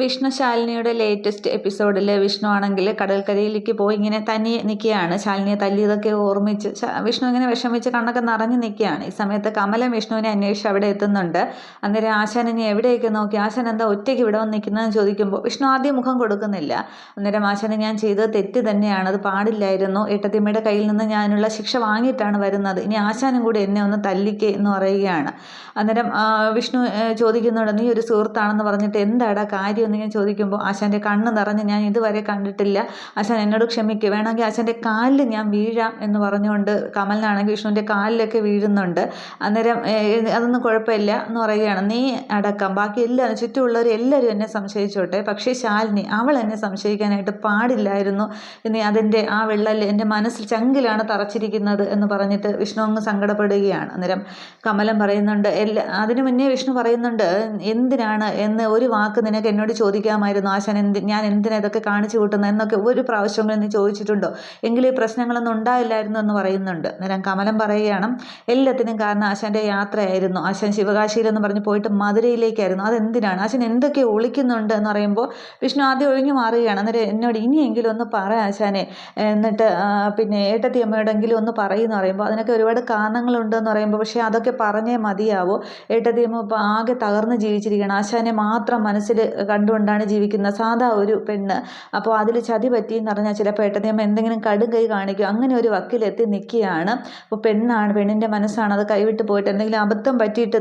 Vishnu ശാലിനിയുടെ latest എപ്പിസോഡിൽ വിഷ്ണു ആണെങ്കിൽ കടൽക്കരയിലേക്ക് പോയി ഇങ്ങനെ തനിയെ നിൽക്കുകയാണ്. ശാലിനിയെ തല്ലിയതൊക്കെ ഓർമ്മിച്ച് വിഷ്ണു ഇങ്ങനെ വിഷമിച്ച് കണ്ണൊക്കെ നിറഞ്ഞു നിൽക്കുകയാണ്. ഈ സമയത്ത് കമലം വിഷ്ണുവിനെ അന്വേഷിച്ച് അവിടെ എത്തുന്നുണ്ട്. അന്നേരം ആശാൻ ഇനി എവിടെയൊക്കെ നോക്കി? ആശാൻ എന്താ ഒറ്റയ്ക്ക് ഇവിടെ വന്ന് നിൽക്കുന്നതെന്ന് ചോദിക്കുമ്പോൾ വിഷ്ണു ആദ്യം മുഖം കൊടുക്കുന്നില്ല. അന്നേരം ആശാനെ ഞാൻ ചെയ്തത് തെറ്റ് തന്നെയാണ്. അത് പാടില്ലായിരുന്നു. ഏട്ടത്തിമ്മയുടെ കയ്യിൽ നിന്ന് ഞാനുള്ള ശിക്ഷ വാങ്ങിയിട്ടാണ് വരുന്നത്. ഇനി ആശാനും കൂടി എന്നെ ഒന്ന് തല്ലിക്കേ എന്ന് പറയുകയാണ്. അന്നേരം വിഷ്ണു ചോദിക്കുന്നുണ്ട് നീ ഒരു സുഹൃത്താണെന്ന് പറഞ്ഞിട്ട് എന്താടാ കാര്യം? എന്ന് ഞാൻ ചോദിക്കുമ്പോൾ ആശാന്റെ കണ്ണ് നിറഞ്ഞ് ഞാൻ ഇതുവരെ കണ്ടിട്ടില്ല. ആശാൻ എന്നോട് ക്ഷമിക്കുക വേണമെങ്കിൽ ആശാന്റെ കാലിൽ ഞാൻ വീഴാം എന്ന് പറഞ്ഞുകൊണ്ട് കമലിനാണെങ്കിൽ വിഷ്ണുവിന്റെ കാലിലൊക്കെ വീഴുന്നുണ്ട്. അന്നേരം അതൊന്നും കുഴപ്പമില്ല എന്ന് പറയുകയാണ്. നീ അടക്കം. ബാക്കി എല്ലാവരും ചുറ്റുമുള്ളവർ എല്ലാവരും എന്നെ സംശയിച്ചോട്ടെ. പക്ഷേ ശാലിനി അവൾ എന്നെ സംശയിക്കാനായിട്ട് പാടില്ലായിരുന്നു. ഇനി അതിന്റെ ആ വിള്ളൽ എന്റെ മനസ്സിൽ ചങ്കിലാണ് തറച്ചിരിക്കുന്നത് എന്ന് പറഞ്ഞിട്ട് വിഷ്ണു അങ്ങ് സങ്കടപ്പെടുകയാണ്. അന്നേരം കമലം പറയുന്നുണ്ട് എല്ലാ അതിനു മുന്നേ വിഷ്ണു പറയുന്നുണ്ട് എന്തിനാണ് എന്ന് ഒരു വാക്ക് നിനക്ക് എന്നോട് ചോദിക്കാമായിരുന്നു ആശാൻ എന്ത് ഞാൻ എന്തിനാ ഇതൊക്കെ കാണിച്ചു കൂട്ടുന്നത് എന്നൊക്കെ ഒരു പ്രാവശ്യമെങ്കിലും നീ ചോദിച്ചിട്ടുണ്ടോ? എങ്കിൽ ഈ പ്രശ്നങ്ങളൊന്നും ഉണ്ടായില്ലായിരുന്നു എന്ന് പറയുന്നുണ്ട്. അന്നേരം കമലം പറയുകയാണ് എല്ലാത്തിനും കാരണം ആശാന്റെ യാത്രയായിരുന്നു. ആശാൻ ശിവകാശിയിൽ എന്ന് പറഞ്ഞ് പോയിട്ട് മധുരയിലേക്കായിരുന്നു. അതെന്തിനാണ്? ആശാൻ എന്തൊക്കെ ഒളിക്കുന്നുണ്ട് എന്ന് പറയുമ്പോൾ വിഷ്ണു ആദ്യം ഒഴിഞ്ഞു മാറുകയാണ്. അന്നേരം എന്നോട് ഇനിയെങ്കിലും ഒന്ന് പറ ആശാനെ. എന്നിട്ട് പിന്നെ ഏട്ടത്തി അമ്മയോടെങ്കിലും ഒന്ന് പറയുമെന്ന് പറയുമ്പോൾ അതിനൊക്കെ ഒരുപാട് കാരണങ്ങളുണ്ടെന്ന് പറയുമ്പോൾ പക്ഷേ അതൊക്കെ പറഞ്ഞേ മതിയാവോ. ഏട്ടത്തി അമ്മ ഇപ്പോൾ ആകെ തകർന്ന് ജീവിച്ചിരിക്കുകയാണ്. ആശാനെ മാത്രം മനസ്സിൽ കണ്ടുകൊണ്ടാണ് ജീവിക്കുന്ന സാധാ ഒരു പെണ്ണ്. അപ്പോൾ അതിൽ ചതി പറ്റി എന്ന് പറഞ്ഞാൽ ചിലപ്പോൾ ഏട്ടത്തിയമ്മ എന്തെങ്കിലും കടും കൈ കാണിക്കും. അങ്ങനെ ഒരു വക്കിലെത്തി നിൽക്കുകയാണ്. അപ്പോൾ പെണ്ണാണ് പെണ്ണിന്റെ മനസ്സാണ്. അത് കൈവിട്ട് പോയിട്ട് എന്തെങ്കിലും അബദ്ധം പറ്റിയിട്ട്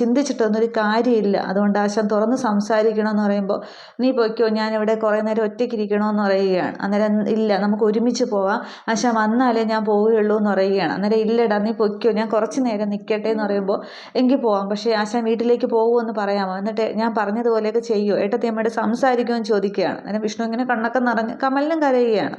ചിന്തിച്ചിട്ടൊന്നും ഒരു കാര്യമില്ല. അതുകൊണ്ട് ആശാൻ തുറന്ന് സംസാരിക്കണമെന്ന് പറയുമ്പോൾ നീ പൊയ്ക്കോ ഞാനിവിടെ കുറേ നേരം ഒറ്റയ്ക്ക് ഇരിക്കണമെന്ന് പറയുകയാണ്. അന്നേരം ഇല്ല നമുക്ക് ഒരുമിച്ച് പോവാം. ആശാ വന്നാലേ ഞാൻ പോവുകയുള്ളൂ എന്ന് പറയുകയാണ്. അന്നേരം ഇല്ലടാ നീ പൊയ്ക്കോ ഞാൻ കുറച്ച് നേരം നിൽക്കട്ടെ എന്ന് പറയുമ്പോൾ എങ്കിൽ പോവാം. പക്ഷേ ആശാൻ വീട്ടിലേക്ക് പോകുമെന്ന് പറയാമോ? എന്നിട്ട് ഞാൻ പറഞ്ഞതുപോലെയൊക്കെ ചെയ്യുമോ ഏട്ടത്തി അമ്മയോട് സംസാരിക്കുകയും ചോദിക്കുകയാണ്. അന്നേരം വിഷ്ണു ഇങ്ങനെ കണ്ണൊക്കെ നിറഞ്ഞ് കമലിനും കരയുകയാണ്.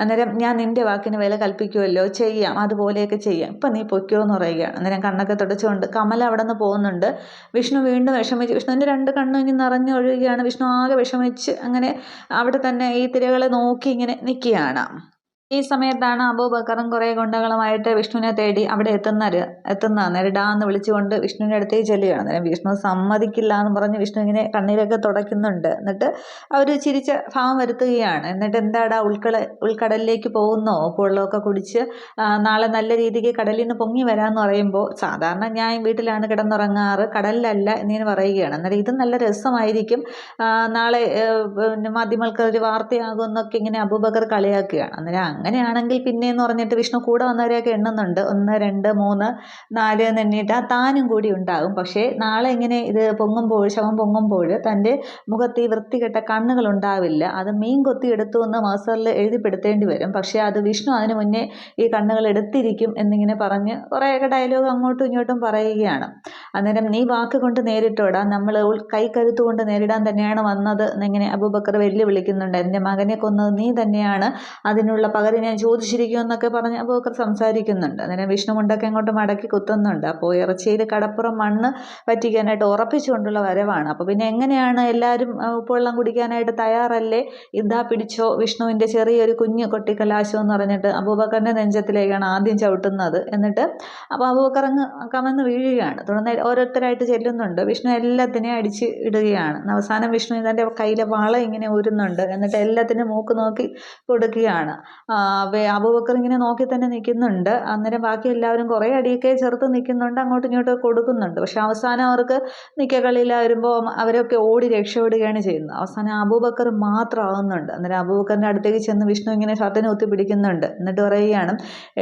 അന്നേരം ഞാൻ നിന്റെ വാക്കിന് വില കൽപ്പിക്കുമല്ലോ ചെയ്യാം അതുപോലെയൊക്കെ ചെയ്യാം. ഇപ്പം നീ പൊയ്ക്കോ എന്ന് പറയുകയാണ്. അന്നേരം കണ്ണൊക്കെ തുടച്ചുകൊണ്ട് കമൽ അവിടെ നിന്ന് പോകുന്നുണ്ട്. വിഷ്ണു വീണ്ടും വിഷമിച്ച് വിഷ്ണുവിന്റെ രണ്ട് കണ്ണും ഇനി നിറഞ്ഞൊഴുകുകയാണ് വിഷ്ണു ആകെ വിഷമിച്ച് അങ്ങനെ അവിടെ തന്നെ ഈ തിരകളെ നോക്കി ഇങ്ങനെ നിൽക്കുകയാണ്. ഈ സമയത്താണ് അബൂബക്കറും കുറേ ഗുണ്ടകളുമായിട്ട് വിഷ്ണുവിനെ തേടി അവിടെ എത്തുന്നത്. എത്തുന്ന നെരിടാന്ന് വിളിച്ചുകൊണ്ട് വിഷ്ണുവിന്റെ അടുത്തേക്ക് ചെല്ലുകയാണ്. അന്നേരം വിഷ്ണു സമ്മതിക്കില്ല എന്ന് പറഞ്ഞ് വിഷ്ണു ഇങ്ങനെ കണ്ണീരൊക്കെ തുടയ്ക്കുന്നുണ്ട്. എന്നിട്ട് അവർ ചിരിച്ച ഭാവം വരുത്തുകയാണ്. എന്നിട്ട് എന്താടാ ഉൾക്കട ഉൾക്കടലിലേക്ക് പോകുന്നോ? പുള്ളമൊക്കെ കുടിച്ച് നാളെ നല്ല രീതിക്ക് കടലിൽ നിന്ന് പൊങ്ങി വരാമെന്ന് പറയുമ്പോൾ സാധാരണ ഞാൻ വീട്ടിലാണ് കിടന്നുറങ്ങാറ് കടലിലല്ല എന്നിങ്ങനെ പറയുകയാണ്. അന്നേരം ഇത് നല്ല രസമായിരിക്കും. നാളെ പിന്നെ മാധ്യമങ്ങൾക്ക് ഒരു വാർത്തയാകുമെന്നൊക്കെ ഇങ്ങനെ അബൂബക്കർ കളിയാക്കുകയാണ്. അന്നേരം അങ്ങനെയാണെങ്കിൽ പിന്നെ എന്ന് പറഞ്ഞിട്ട് വിഷ്ണു കൂടെ വന്നവരെയൊക്കെ എണ്ണുന്നുണ്ട്. ഒന്ന് രണ്ട് മൂന്ന് നാല് എന്ന് എണ്ണിയിട്ട് ആ താനും കൂടി ഉണ്ടാകും. പക്ഷേ നാളെ ഇങ്ങനെ ഇത് പൊങ്ങുമ്പോൾ ശവം പൊങ്ങുമ്പോൾ തന്റെ മുഖത്ത് ഈ വൃത്തികെട്ട കണ്ണുകൾ ഉണ്ടാവില്ല. അത് മീൻ കൊത്തി എടുത്തു എന്ന് മാസറിൽ എഴുതിപ്പെടുത്തേണ്ടി വരും. പക്ഷേ അത് വിഷ്ണു അതിന് മുന്നേ ഈ കണ്ണുകൾ എടുത്തിരിക്കും എന്നിങ്ങനെ പറഞ്ഞ് കുറേയൊക്കെ ഡയലോഗ് അങ്ങോട്ടും ഇങ്ങോട്ടും പറയുകയാണ്. അന്നേരം നീ വാക്കുകൊണ്ട് നേരിട്ടോടാ. നമ്മൾ കൈക്കരുത്ത് കൊണ്ട് നേരിടാൻ തന്നെയാണ് വന്നത് എന്നിങ്ങനെ അബൂബക്കർ വെല്ലുവിളിക്കുന്നുണ്ട് എന്റെ മകനെ കൊന്നത് നീ തന്നെയാണ്. അതിനുള്ള പകരം ഞാൻ ചോദിച്ചിരിക്കുമെന്നൊക്കെ പറഞ്ഞ് അബൂബക്കർ സംസാരിക്കുന്നുണ്ട്. അന്നേരം വിഷ്ണു മുണ്ടൊക്കെ അങ്ങോട്ട് മടക്കി കുത്തുന്നുണ്ട്. അപ്പോൾ ഇറച്ചിയിൽ കടപ്പുറം മണ്ണ് പറ്റിക്കാനായിട്ട് ഉറപ്പിച്ചുകൊണ്ടുള്ള വരവാണ്. അപ്പോൾ പിന്നെ എങ്ങനെയാണ് എല്ലാവരും ഉപ്പുവെള്ളം കുടിക്കാനായിട്ട് തയ്യാറല്ലേ? ഇതാ പിടിച്ചോ വിഷ്ണുവിന്റെ ചെറിയൊരു കുഞ്ഞ് കൊട്ടിക്കലാശം എന്ന് പറഞ്ഞിട്ട് അബൂബക്കറിന്റെ നെഞ്ചത്തിലേക്കാണ് ആദ്യം ചവിട്ടുന്നത്. എന്നിട്ട് അപ്പോൾ അബൂബക്കർ അങ്ങ് കമന്ന് വീഴുകയാണ്. തുടർന്ന് ഓരോരുത്തരായിട്ട് ചെല്ലുന്നുണ്ട്. വിഷ്ണു എല്ലാത്തിനെയും അടിച്ച് ഇടുകയാണ്. അവസാനം വിഷ്ണു തന്റെ കയ്യിലെ വള ഇങ്ങനെ ഊരുന്നുണ്ട്. എന്നിട്ട് എല്ലാത്തിനും മൂക്ക് നോക്കി കൊടുക്കുകയാണ്. അബുബക്കർ ഇങ്ങനെ നോക്കി തന്നെ നിൽക്കുന്നുണ്ട്. അന്നേരം ബാക്കി എല്ലാവരും കുറേ അടിയൊക്കെ ചെറുത്ത് നിൽക്കുന്നുണ്ട്. അങ്ങോട്ടും ഇങ്ങോട്ടും കൊടുക്കുന്നുണ്ട്. പക്ഷെ അവസാനം അവർക്ക് നിൽക്കക്കളിയിൽ വരുമ്പോൾ അവരൊക്കെ ഓടി രക്ഷപ്പെടുകയാണ് ചെയ്യുന്നത്. അവസാനം അബൂബക്കർ മാത്രം ആവുന്നുണ്ട്. അന്നേരം അബൂബക്കറിന്റെ അടുത്തേക്ക് ചെന്ന് വിഷ്ണു ഇങ്ങനെ ഷർട്ടിനെ ഒത്തി പിടിക്കുന്നുണ്ട്. എന്നിട്ട് പറയുകയാണ്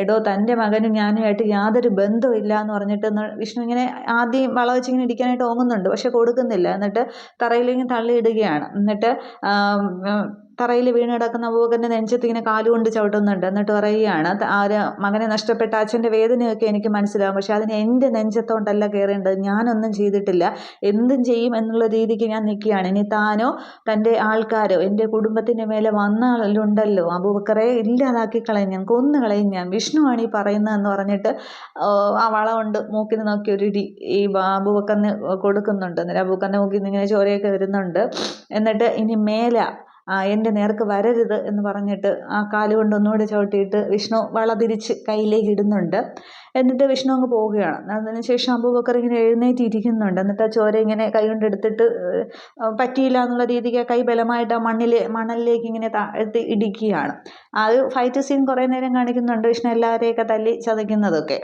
എടോ തന്റെ മകനും ഞാനുമായിട്ട് യാതൊരു ബന്ധവും ഇല്ല എന്ന് പറഞ്ഞിട്ട് വിഷ്ണു ഇങ്ങനെ ആദ്യം വള വെച്ച് ഇങ്ങനെ ഇടിക്കാനായിട്ട് ഓങ്ങുന്നുണ്ട്. പക്ഷെ കൊടുക്കുന്നില്ല. എന്നിട്ട് തറയിലേക്ക് തള്ളിയിടുകയാണ്. എന്നിട്ട് തറയിൽ വീണ് കിടക്കുന്ന അബൂബക്കറിന്റെ നെഞ്ചത്ത് ഇങ്ങനെ കാലുകൊണ്ട് ചവിട്ടുന്നുണ്ട്. എന്നിട്ട് പറയുകയാണ് ആ ഒരു മകനെ നഷ്ടപ്പെട്ട അച്ഛന്റെ വേദനയൊക്കെ എനിക്ക് മനസ്സിലാവും. പക്ഷെ അതിന് എന്റെ നെഞ്ചത്തോണ്ടല്ല കയറേണ്ടത് ഞാനൊന്നും ചെയ്തിട്ടില്ല. എന്തും ചെയ്യും എന്നുള്ള രീതിക്ക് ഞാൻ നിൽക്കുകയാണ്. ഇനി താനോ തന്റെ ആൾക്കാരോ എന്റെ കുടുംബത്തിന്റെ മേലെ വന്നാലുണ്ടല്ലോ അബൂബക്കറെ ഇല്ലാതാക്കി കളയും. ഞാൻ കൊന്നു കളയും ഞാൻ. വിഷ്ണുവാണ് ഈ പറയുന്നതെന്ന് പറഞ്ഞിട്ട് ആ, വള കൊണ്ട് മൂക്കിന് നോക്കി ഒരു ഈ അബൂബക്കറിന് കൊടുക്കുന്നുണ്ട്. അന്നേരം അബൂബക്കറിന്റെ മൂക്കിൽ നിന്ന് ഇങ്ങനെ ചോരയൊക്കെ വരുന്നുണ്ട്. എന്നിട്ട് ഇനി മേല എന്റെ നേർക്ക് വരരുത് എന്ന് പറഞ്ഞിട്ട് ആ കാലുകൊണ്ട് ഒന്നുകൂടെ ചവിട്ടിയിട്ട് വിഷ്ണു വള തിരിച്ച് കയ്യിലേക്ക് ഇടുന്നുണ്ട്. എന്നിട്ട് വിഷ്ണു അങ്ങ് പോവുകയാണ്. അതിനുശേഷം അബൂബക്കർ ഇങ്ങനെ എഴുന്നേറ്റിരിക്കുന്നുണ്ട്. എന്നിട്ട് ആ ചോര ഇങ്ങനെ കൈ കൊണ്ട് എടുത്തിട്ട് പറ്റിയില്ല എന്നുള്ള രീതിക്ക് കൈ ബലമായിട്ട് ആ മണ്ണിൽ മണലിലേക്ക് ഇങ്ങനെ താഴ്ത്തി ഇടിക്കുകയാണ്. ആ ഒരു ഫൈറ്റ് സീൻ കുറേ നേരം കാണിക്കുന്നുണ്ട് വിഷ്ണു എല്ലാവരെയൊക്കെ തല്ലി ചതയ്ക്കുന്നതൊക്കെ.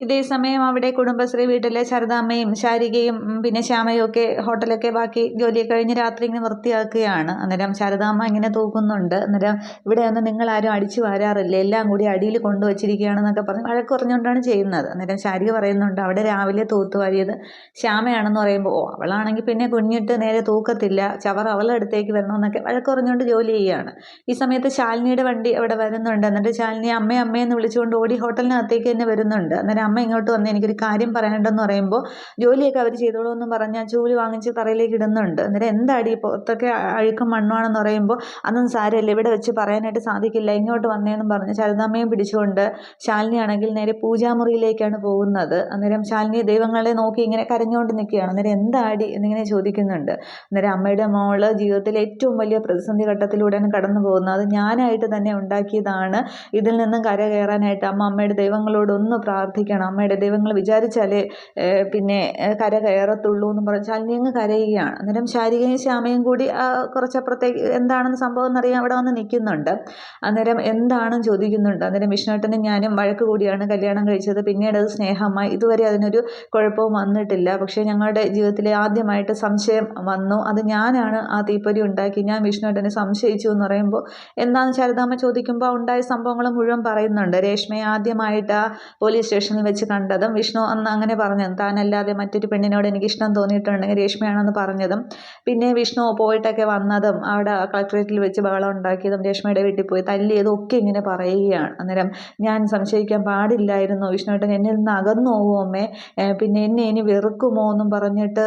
ഇതേ സമയം അവിടെ കുടുംബശ്രീ വീട്ടിലെ ശാരദാമ്മയും ശാരികയും പിന്നെ ശ്യാമയും ഒക്കെ ഹോട്ടലൊക്കെ ബാക്കി ജോലിയൊക്കെ കഴിഞ്ഞ് രാത്രി ഇങ്ങനെ വൃത്തിയാക്കുകയാണ്. അന്നേരം ശാരദാമ്മ ഇങ്ങനെ തൂക്കുന്നുണ്ട്. അന്നേരം ഇവിടെ ഒന്നും നിങ്ങൾ ആരും അടിച്ചു വരാറില്ല? എല്ലാം കൂടി അടിയിൽ കൊണ്ടുവച്ചിരിക്കുകയാണെന്നൊക്കെ പറഞ്ഞ് വഴക്ക് പറഞ്ഞുകൊണ്ടാണ് ചെയ്യുന്നത്. അന്നേരം ശാരിക പറയുന്നുണ്ട് അവിടെ രാവിലെ തൂത്തുവാരിയത് ശ്യാമയാണെന്ന് പറയുമ്പോൾ ഓ അവളാണെങ്കിൽ പിന്നെ കുഞ്ഞിട്ട് നേരെ തൂക്കത്തില്ല. ചവർ അവളുടെ അടുത്തേക്ക് വരണമെന്നൊക്കെ വഴക്ക് പറഞ്ഞുകൊണ്ട് ജോലി ചെയ്യുകയാണ്. ഈ സമയത്ത് ശാലിനിയുടെ വണ്ടി അവിടെ വരുന്നുണ്ട്. എന്നിട്ട് ശാലിനി അമ്മേ അമ്മയെന്ന് വിളിച്ചുകൊണ്ട് ഓടി ഹോട്ടലിനകത്തേക്ക് തന്നെ വരുന്നുണ്ട്. അന്നേരം അമ്മ ഇങ്ങോട്ട് വന്ന് എനിക്കൊരു കാര്യം പറയാനുണ്ടെന്ന് പറയുമ്പോൾ ജോലിയൊക്കെ അവർ ചെയ്തോളൂ എന്ന് പറഞ്ഞാൽ ജോലി വാങ്ങിച്ച് തറയിലേക്ക് ഇടുന്നുണ്ട്. അന്നേരം എന്താടി പുറത്തൊക്കെ അഴുക്കും മണ്ണുമാണെന്ന് പറയുമ്പോൾ അതൊന്നും സാരമില്ല. ഇവിടെ വെച്ച് പറയാനായിട്ട് സാധിക്കില്ല. ഇങ്ങോട്ട് വന്നേന്നും പറഞ്ഞ് ശരദാമ്മയും പിടിച്ചുകൊണ്ട് ശാലിനി ആണെങ്കിൽ നേരെ പൂജാമുറിയിലേക്കാണ് പോകുന്നത്. അന്നേരം ശാലിനി ദൈവങ്ങളെ നോക്കി ഇങ്ങനെ കരഞ്ഞുകൊണ്ട് നിൽക്കുകയാണ്. അന്നേരം എന്താടി എന്നിങ്ങനെ ചോദിക്കുന്നുണ്ട്. അന്നേരം അമ്മയുടെ മോൾ ജീവിതത്തിലെ ഏറ്റവും വലിയ പ്രതിസന്ധി ഘട്ടത്തിലൂടെയാണ് കടന്നു പോകുന്നത്. അത് ഞാനായിട്ട് തന്നെ ഉണ്ടാക്കിയതാണ്. ഇതിൽ നിന്നും കര കയറാനായിട്ട് അമ്മ അമ്മയുടെ ദൈവങ്ങളോടൊന്ന് പ്രാർത്ഥിക്കണം. പ്രാർത്ഥിക്കണം അമ്മയുടെ ദൈവങ്ങൾ വിചാരിച്ചാലേ പിന്നെ കര കയറത്തുള്ളൂ എന്ന് പറഞ്ഞാൽ ശാലിനി അങ്ങ് കരയുകയാണ്. അന്നേരം ശാരികയും ശ്യാമയും കൂടി കുറച്ചപ്പുറത്തേക്ക് എന്താണെന്ന് സംഭവം എന്നറിയാൻ അവിടെ വന്ന് നിൽക്കുന്നുണ്ട്. അന്നേരം എന്താണെന്ന് ചോദിക്കുന്നുണ്ട്. അന്നേരം വിഷ്ണുട്ടനും ഞാനും വഴക്ക് കൂടിയാണ് കല്യാണം കഴിച്ചത്. പിന്നീട് അത് സ്നേഹമായി. ഇതുവരെ അതിനൊരു കുഴപ്പവും വന്നിട്ടില്ല. പക്ഷേ ഞങ്ങളുടെ ജീവിതത്തിലെ ആദ്യമായിട്ട് സംശയം വന്നു. അത് ഞാനാണ് ആ തീപ്പൊരി ഉണ്ടാക്കി. ഞാൻ വിഷ്ണുട്ടനെ സംശയിച്ചു എന്ന് പറയുമ്പോൾ എന്താണെന്ന് ശാരദാമ്മ ചോദിക്കുമ്പോൾ ഉണ്ടായ സംഭവങ്ങൾ മുഴുവൻ പറയുന്നുണ്ട്. രേഷ്മയെ ആദ്യമായിട്ട് ആ പോലീസ് സ്റ്റേഷനിൽ വെച്ച് കണ്ടതും വിഷ്ണു അന്ന് അങ്ങനെ പറഞ്ഞതും. താനല്ലാതെ മറ്റൊരു പെണ്ണിനോട് എനിക്ക് ഇഷ്ടം തോന്നിയിട്ടുണ്ടെങ്കിൽ രേഷ്മയാണെന്ന് പറഞ്ഞതും പിന്നെ വിഷ്ണു പോയിട്ടൊക്കെ വന്നതും അവിടെ കളക്ട്രേറ്റിൽ വെച്ച് ബഹളം ഉണ്ടാക്കിയതും രേഷ്മയുടെ വീട്ടിൽ പോയി തല്ലിയതും ഒക്കെ ഇങ്ങനെ പറയുകയാണ്. അന്നേരം ഞാൻ സംശയിക്കാൻ പാടില്ലായിരുന്നു. വിഷ്ണുവേട്ടൻ എന്നിൽ നിന്ന് അകന്നു പോകുമേ പിന്നെ എന്നെ ഇനി വെറുക്കുമോ എന്നും പറഞ്ഞിട്ട്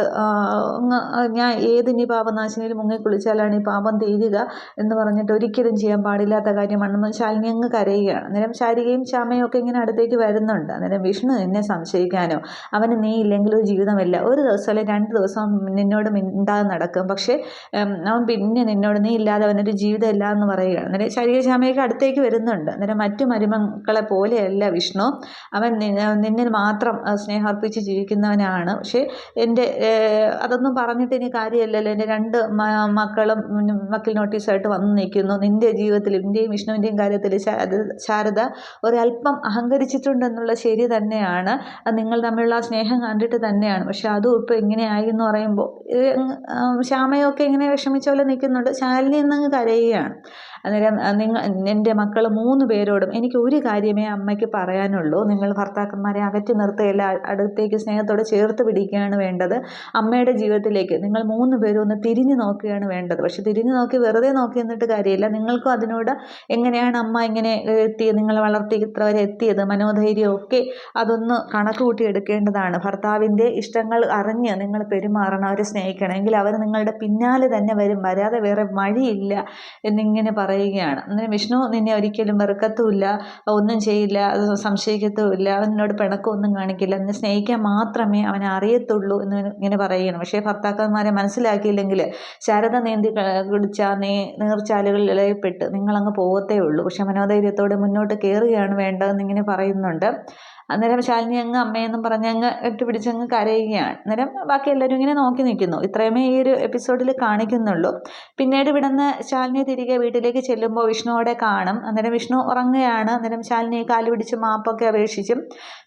ഞാൻ ഏതിനി പാപനാശിനിയിൽ മുങ്ങി കുളിച്ചാലാണ് ഈ പാപം തീരുക എന്ന് പറഞ്ഞിട്ട് ഒരിക്കലും ചെയ്യാൻ പാടില്ലാത്ത കാര്യമാണെന്ന് ശാലിനി അങ്ങ് കരയുകയാണ്. അന്നേരം ശാരികയും ശ്യാമയും ഒക്കെ ഇങ്ങനെ അടുത്തേക്ക് വരുന്നുണ്ട്. അന്നേരം വിഷ്ണു എന്നെ സംശയിക്കാനോ? അവന് നീ ഇല്ലെങ്കിൽ ഒരു ജീവിതമില്ല. ഒരു ദിവസം അല്ലെങ്കിൽ രണ്ട് ദിവസം നിന്നോട് മിണ്ടാതെ നടക്കും. പക്ഷേ അവൻ പിന്നെ നിന്നോട് നീ ഇല്ലാതെ അവനൊരു ജീവിതമില്ല എന്ന് പറയുകയാണ്. അന്നേരം ശരീരശാമയൊക്കെ അടുത്തേക്ക് വരുന്നുണ്ട്. അന്നേരം മറ്റു മരുമക്കളെ പോലെയല്ല വിഷ്ണു. അവൻ നിന്നിൽ മാത്രം സ്നേഹാർപ്പിച്ച് ജീവിക്കുന്നവനാണ്. പക്ഷേ എന്റെ അതൊന്നും പറഞ്ഞിട്ട് ഇനി കാര്യമില്ലല്ലോ. എന്റെ രണ്ട് മക്കളും വക്കീൽ നോട്ടീസായിട്ട് വന്നു നിൽക്കുന്നു. നിന്റെ ജീവിതത്തിൽ നിന്റെയും വിഷ്ണുവിന്റെയും കാര്യത്തിൽ ശാരദ ഒരല്പം അഹങ്കരിച്ചിട്ടുണ്ടെന്നുള്ള ശരി തന്നെയാണ്. അത് നിങ്ങൾ തമ്മിലുള്ള ആ സ്നേഹം കണ്ടിട്ട് തന്നെയാണ്. പക്ഷെ അതും ഇപ്പോൾ ഇങ്ങനെയായി എന്ന് പറയുമ്പോൾ ശ്യാമയൊക്കെ ഇങ്ങനെ വിഷമിച്ച പോലെ നിൽക്കുന്നുണ്ട്. ശാലിനി എന്നങ്ങ് കരയുകയാണ്. അന്നേരം നിങ്ങൾ എന്റെ മക്കൾ മൂന്ന് പേരോടും എനിക്ക് ഒരു കാര്യമേ അമ്മയ്ക്ക് പറയാനുള്ളൂ. നിങ്ങൾ ഭർത്താക്കന്മാരെ അകറ്റി നിർത്തുകയല്ല. അടുത്തേക്ക് സ്നേഹത്തോടെ ചേർത്ത് പിടിക്കുകയാണ് വേണ്ടത് അമ്മയുടെ ജീവിതത്തിലേക്ക്. നിങ്ങൾ മൂന്ന് പേരും ഒന്ന് തിരിഞ്ഞു നോക്കുകയാണ് വേണ്ടത്. പക്ഷെ തിരിഞ്ഞു നോക്കി വെറുതെ നോക്കി എന്നിട്ട് കാര്യമില്ല. നിങ്ങൾക്കും അതിനോട് എങ്ങനെയാണ് അമ്മ ഇങ്ങനെ എത്തിയത് നിങ്ങൾ വളർത്തി ഇത്ര വരെ എത്തിയത്? മനോധൈര്യം ഒക്കെ അതൊന്ന് കണക്ക് കൂട്ടിയെടുക്കേണ്ടതാണ് ഭർത്താവിന്റെ ഇഷ്ടങ്ങൾ അറിഞ്ഞ് നിങ്ങൾ പെരുമാറണം. അവരെ സ്നേഹിക്കണം. എങ്കിൽ അവർ നിങ്ങളുടെ പിന്നാലെ തന്നെ വരും. വരാതെ വേറെ വഴിയില്ല എന്നിങ്ങനെ പറയുകയാണ്. അന്നേരം വിഷ്ണു നിന്നെ ഒരിക്കലും വെറുക്കത്തുമില്ല ഒന്നും ചെയ്യില്ല സംശയിക്കത്തുമില്ല അവനോട് പിണക്കമൊന്നും കാണിക്കില്ല നിന്നെ സ്നേഹിക്കാൻ മാത്രമേ അവനെ അറിയത്തുള്ളൂ എന്ന് ഇങ്ങനെ പറയുകയാണ്. പക്ഷേ ഭർത്താക്കന്മാരെ മനസ്സിലാക്കിയില്ലെങ്കിൽ ശാരദ നീന്തി കുടിച്ച നീ നീർച്ചാലുകളിൽ ഇളയപ്പെട്ട് നിങ്ങളങ്ങ് പോകത്തേ ഉള്ളൂ. പക്ഷേ മനോധൈര്യത്തോടെ മുന്നോട്ട് കയറുകയാണ് വേണ്ടതെന്ന് ഇങ്ങനെ പറയുന്നുണ്ട്. അന്നേരം ശാലിനി അങ്ങ് അമ്മയെന്നും പറഞ്ഞ് അങ്ങ് പിടിച്ചങ്ങ് കരയുകയാണ്. അന്നേരം ബാക്കി എല്ലാവരും ഇങ്ങനെ നോക്കി നിൽക്കുന്നു. ഇത്രയുമേ ഈ ഒരു എപ്പിസോഡിൽ കാണിക്കുന്നുള്ളൂ. പിന്നീട് ഇവിടുന്ന് ശാലിനി തിരികെ വീട്ടിലേക്ക് ചെല്ലുമ്പോൾ വിഷ്ണുവോടെ കാണും. അന്നേരം വിഷ്ണു ഉറങ്ങുകയാണ്. അന്നേരം ശാലിനി കാൽ പിടിച്ച് മാപ്പൊക്കെ അപേക്ഷിച്ചും.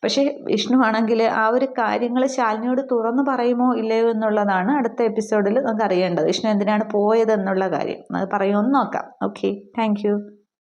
പക്ഷേ വിഷ്ണു ആണെങ്കിൽ ആ ഒരു കാര്യങ്ങൾ ശാലിനിയോട് തുറന്നു പറയുമോ ഇല്ലയോ എന്നുള്ളതാണ് അടുത്ത എപ്പിസോഡിൽ നമുക്ക് അറിയേണ്ടത്. വിഷ്ണു എന്തിനാണ് പോയതെന്നുള്ള കാര്യം. അത് പറയുമെന്ന് നോക്കാം. Okay thank